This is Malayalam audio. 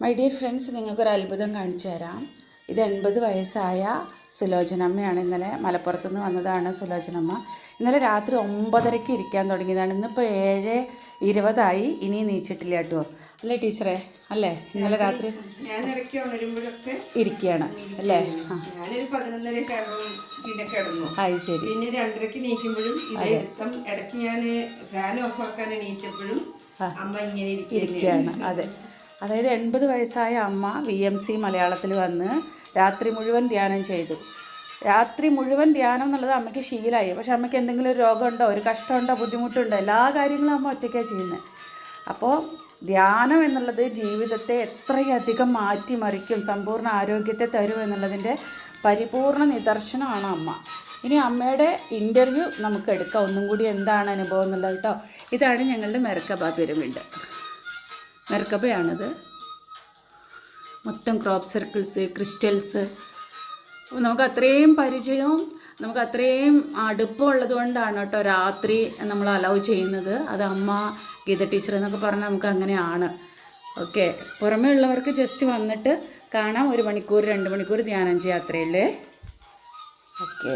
മൈ ഡിയർ ഫ്രണ്ട്സ് നിങ്ങൾക്കൊരു അത്ഭുതം കാണിച്ചു തരാം. ഇത് എൺപത് വയസ്സായ സുലോചനമ്മയാണ്. ഇന്നലെ മലപ്പുറത്ത് നിന്ന് വന്നതാണ് സുലോചനമ്മ. ഇന്നലെ രാത്രി ഒമ്പതരയ്ക്ക് ഇരിക്കാൻ തുടങ്ങിയതാണ്. ഇന്നിപ്പോൾ ഏഴ് ഇരുപതായി. ഇനി നീച്ചിട്ടില്ല കേട്ടോ. അല്ലേ ടീച്ചറേ? അല്ലേ? ഇന്നലെ രാത്രി ഞാൻ ഇടയ്ക്ക് ഉണരുമ്പോഴൊക്കെ ഇരിക്കുകയാണ്. അല്ലേ? ഞാനൊരു പതിനൊന്നരയൊക്കെ ആകുമ്പോൾ പിന്നെ കിടന്നു. അത് ശരി. പിന്നെ രണ്ടരക്ക് നീക്കുമ്പോഴും ഇടയ്ക്ക് ഞാൻ ഫാൻ ഓഫ് ആക്കാൻ എണീറ്റപ്പോഴും അമ്മ ഇങ്ങനെ ഇരിക്കുകയാണ്. അതെ. അതായത് എൺപത് വയസ്സായ അമ്മ വി എം സി മലയാളത്തിൽ വന്ന് രാത്രി മുഴുവൻ ധ്യാനം ചെയ്തു. രാത്രി മുഴുവൻ ധ്യാനം എന്നുള്ളത് അമ്മയ്ക്ക് ശീലമായി പക്ഷെ അമ്മയ്ക്ക് എന്തെങ്കിലും ഒരു രോഗമുണ്ടോ ഒരു കഷ്ടമുണ്ടോ ബുദ്ധിമുട്ടുണ്ടോ എല്ലാ കാര്യങ്ങളും അമ്മ ഒറ്റയ്ക്കാണ് ചെയ്യുന്നത്. അപ്പോൾ ധ്യാനം എന്നുള്ളത് ജീവിതത്തെ എത്രയധികം മാറ്റിമറിക്കും സമ്പൂർണ ആരോഗ്യത്തെ തരും എന്നുള്ളതിന്റെ പരിപൂർണ നിദർശനമാണ് അമ്മ. ഇനി അമ്മയുടെ ഇന്റർവ്യൂ നമുക്ക് എടുക്കാം. ഒന്നും കൂടി എന്താണ് അനുഭവം എന്നുള്ളത് കേട്ടോ. ഇതാണ് ഞങ്ങളുടെ മെറക്കബാ പിരമിഡ്. മെർക്കബയാണിത് മൊത്തം ക്രോപ്പ് സർക്കിൾസ് ക്രിസ്റ്റൽസ് നമുക്ക് അത്രയും പരിചയവും നമുക്ക് അത്രയും അടുപ്പമുള്ളത് കൊണ്ടാണ് കേട്ടോ രാത്രി നമ്മൾ അലൗ ചെയ്യുന്നത്. അത് അമ്മ ഗീത ടീച്ചർ എന്നൊക്കെ പറഞ്ഞാൽ നമുക്ക് അങ്ങനെയാണ്. ഓക്കെ പുറമേ ഉള്ളവർക്ക് ജസ്റ്റ് വന്നിട്ട് കാണാം. ഒരു മണിക്കൂർ രണ്ട് മണിക്കൂർ ധ്യാനം ചെയ്യാം അത്രയല്ലേ ഓക്കെ